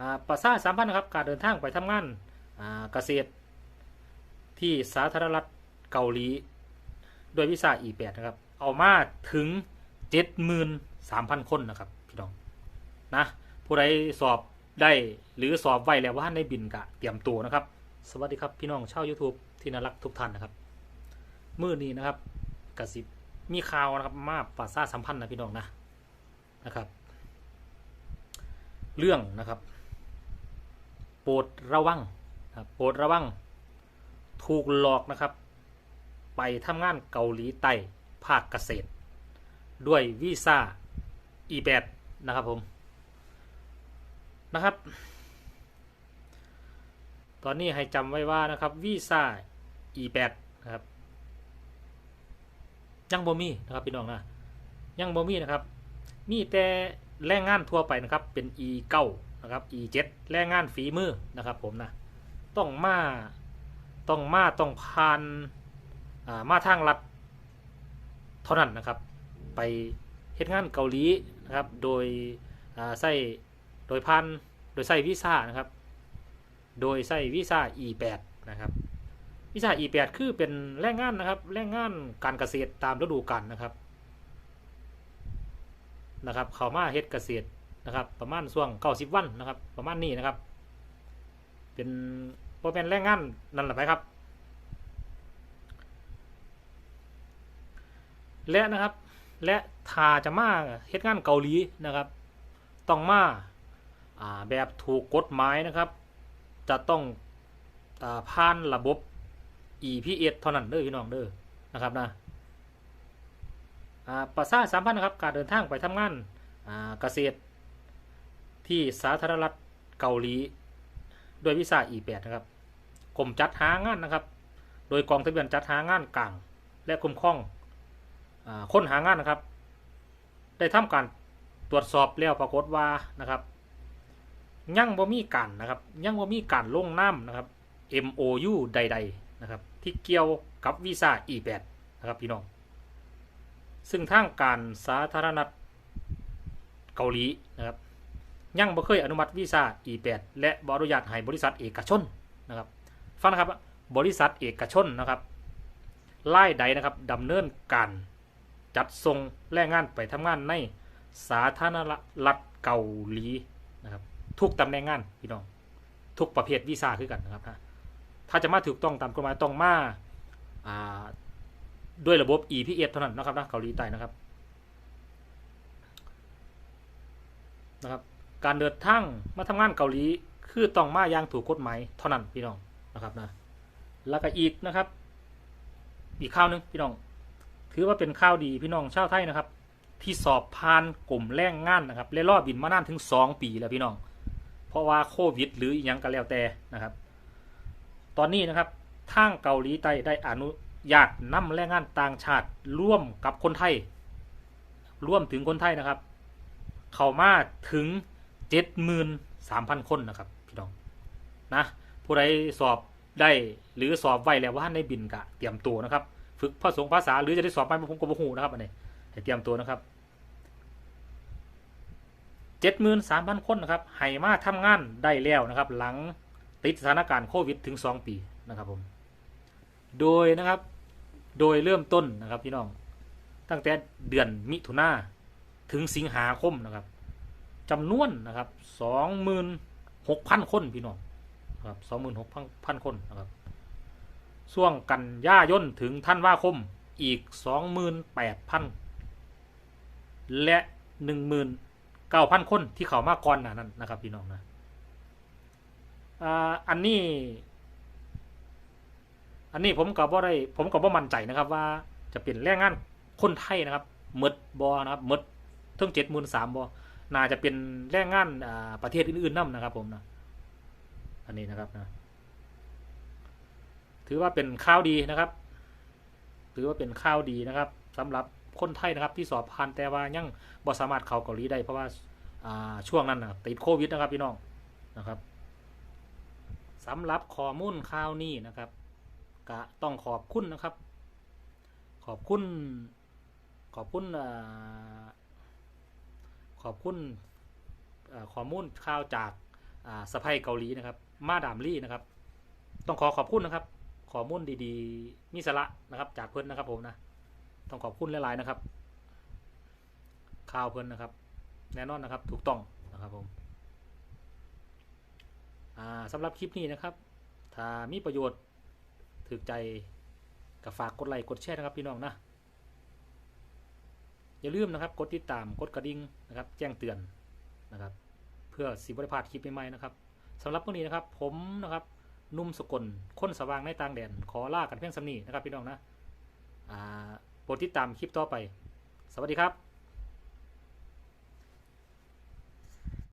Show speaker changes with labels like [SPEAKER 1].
[SPEAKER 1] อ่าประชาสัมพันธ์นะครับการเดินทางไปทำงานอ่าเกษตร ที่สาธารณรัฐเกาหลีด้วยวีซ่า E8 นะครับ เอามาถึง 73,000 คนนะครับ พี่น้องนะผู้ใดสอบได้หรือสอบไว้แล้วว่าในบินกะเตรียมตัวนะครับ สวัสดีครับพี่น้องชาว YouTube ที่น่ารักทุกท่านนะครับมื้อนี้นะครับกสิบมีข่าวนะครับมาประชาสัมพันธ์นะพี่น้องนะนะครับ เรื่องนะครับ ปรดระวังโปรดระวัง ถูกหลอกนะครับ ไปทำงานเกาหลีใต้ภาคเกษตร ด้วยวีซ่า E8 นะครับผม นะครับ ตอนนี้ให้จำไว้ว่านะครับวีซ่า E8 นะครับ ยังบ่มีนะครับพี่น้องนะ ยังบ่มีนะครับ มีแต่แรงงานทั่วไปนะครับเป็น E9 นะครับ E7 แรงงานฝีมือนะครับผมนะต้องมาต้องมาต้องผ่านามาทางรัฐเท่านั้นนะครับ ไปเฮ็ดงานเกาหลีนะครับโดยใส่โดยผ่านโดยใส่วีซ่านะครับโดยใส่วีซ่า E8 นะครับวีซ่า E8 คือเป็นแรงงานนะครับแรงงานการเกษตรตามฤดูกาลนะครับนะครับ เขามาเฮ็ดเกษตร นะครับ ประมาณช่วง90วันนะครับ ประมาณนี้นะครับ เป็นโปรเป็นแรงงานนั่นแหละไปครับ และนะครับ และถ้าจะมาเฮ็ดงานเกาหลีนะครับ ต้องมาอ่าแบบถูกกฎหมายนะครับ จะต้องอผ่านระบบ EPS เท่านั้นเด้อพี่น้องเด้อนะครับนะอ่าประชาสัมพันนะครับ การเดินทางไปทำงานอ่าเกษตร ที่สาธารณรัฐเกาหลีด้วยวีซ่า E8 นะครับกรมจัดหางานนะครับ โดยกองทะเบียนจัดหางานกลาง และคุ้มครองอค้นหางานนะครับ ได้ทำการตรวจสอบแล้วปรากฏว่านะครับยังบ่มีการนะครับยังบ่มีการลงนามนะครับ MOU ใด ๆนะครับ ที่เกี่ยวกับวีซ่า E8 นะครับพี่น้อง ซึ่งทางการสาธารณรัฐเกาหลีนะครับ ยังบ่เคยอนุมัติวีซ่า E8 และบอนุญาตให้บริษัทเอกชนนะครับฟังนะครับบริษัทเอกชนนะครับไล่ใดนะครับดำเนินการจัดส่งแรงงานไปทำงานในสาธารณรัฐเกาหลีนะครับทุกตำแหน่งงานพี่น้อง ทุกประเภทวีซ่าคือกันนะครับนะถ้าจะมาถูกต้องตามกฎหมายต้องมาาด้วยระบบ EPS เท่านั้นนะครับนะเกาหลีใต้นะครับนะครับ การเดินทางมาทำงานเกาหลีคือต้องมาอย่างถูกกฎหมายเท่านั้นพี่น้องนะครับนะแล้วก็อีกนะครับ อีกข่าวหนึงพี่น้อง ถือว่าเป็นข่าวดีพี่น้องชาวไทยนะครับ ที่สอบผ่านกลุ่มแรงงานนะครับและรอบบินมานานถึง 2 ปีแล้วพี่น้อง เพราะว่าโควิด หรืออีกอย่างก็แล้วแต่นะครับ ตอนนี้นะครับทางเกาหลีใต้ได้อนุญาตนำแรงงานต่างชาติร่วมกับคนไทย ร่วมถึงคนไทยนะครับ เข้ามาถึง 73,000คนนะครับพี่น้องนะผู้ใดสอบได้หรือสอบไว้แล้วว่าในบินกะเตรียมตัวนะครับ ฝึกภาษาภาษาหรือจะได้สอบไปผมก็บ่ฮู้นะครับอันนี้ให้เตรียมตัวนะครับ73,000คนนะครับให้มาทำงานได้แล้วนะครับ หลังติดสถานการณ์โควิดถึง2ปีนะครับผมโดยนะครับโดยเริ่มต้นนะครับพี่น้องตั้งแต่เดือนมิถุนาถึงสิงหาคมนะครับ จำนวนนะครับ26,000คนพี่น้องนะครับ26,000คนนะครับช่วงกันยายนถึงท่านว่าคมอีก28,000แปดพันและ19,000คนที่เข้ามาก่อนนั้นนะครับพี่น้องนะอันนี้อันนี้ผมก็บ่ได้ผมก็บ่มั่นใจนะครับว่าจะเป็นแรงงานคนไทยนะครับมดบ่นะครับมดทั้ง73,000บ่ น่าจะเป็นแรงงานประเทศอื่นๆนํนะครับ ผมนะอันนี้นะครับนะถือว่าเป็นข่าวดีนะครับ ถือว่าเป็นข่าวดีนะครับสำหรับคนไทยนะครับ ที่สอบผ่านแต่ว่ายังบ่สามารถเข้าเกาหลีได้เพราะว่าอ่าช่วงนั้นนะติดโควิดนะครับพี่น้องนะครับสำหรับข้อมูลข่าวนี้นะครับก็ต้องขอบคุณนะครับ ขอบคุณ ขอบคุณอ่า ขอบคุณข้อมูลข่าวจากสะพายเกาหลีนะครับ มาดามลี่นะครับ ต้องขอขอบคุณนะครับข้อมูลดีๆ มีสาระนะครับ จากเพิ่อนนะครับผมนะ ต้องขอบคุณหลายๆนะครับ ข่าวเพิ่อนนะครับ แน่นอนนะครับ ถูกต้องนะครับผมสำหรับคลิปนี้นะครับ ถ้ามีประโยชน์ ถึกใจก็ฝากกดไลค์กดแชร์นะครับพี่น้องนะ อย่าลืมนะครับกดติดตามกดกระดิ่งนะครับ แจ้งเตือนนะครับ เพื่อสิบริพลาดคลิปใหม่ๆนะครับสำหรับวันนี้นะครับ ผมนะครับนุ่มสกลคนสว่างในต่างแดนขอลากันเพียงสำนีนะครับพี่น้องนะโปรดติดตามคลิปต่อไป สวัสดีครับ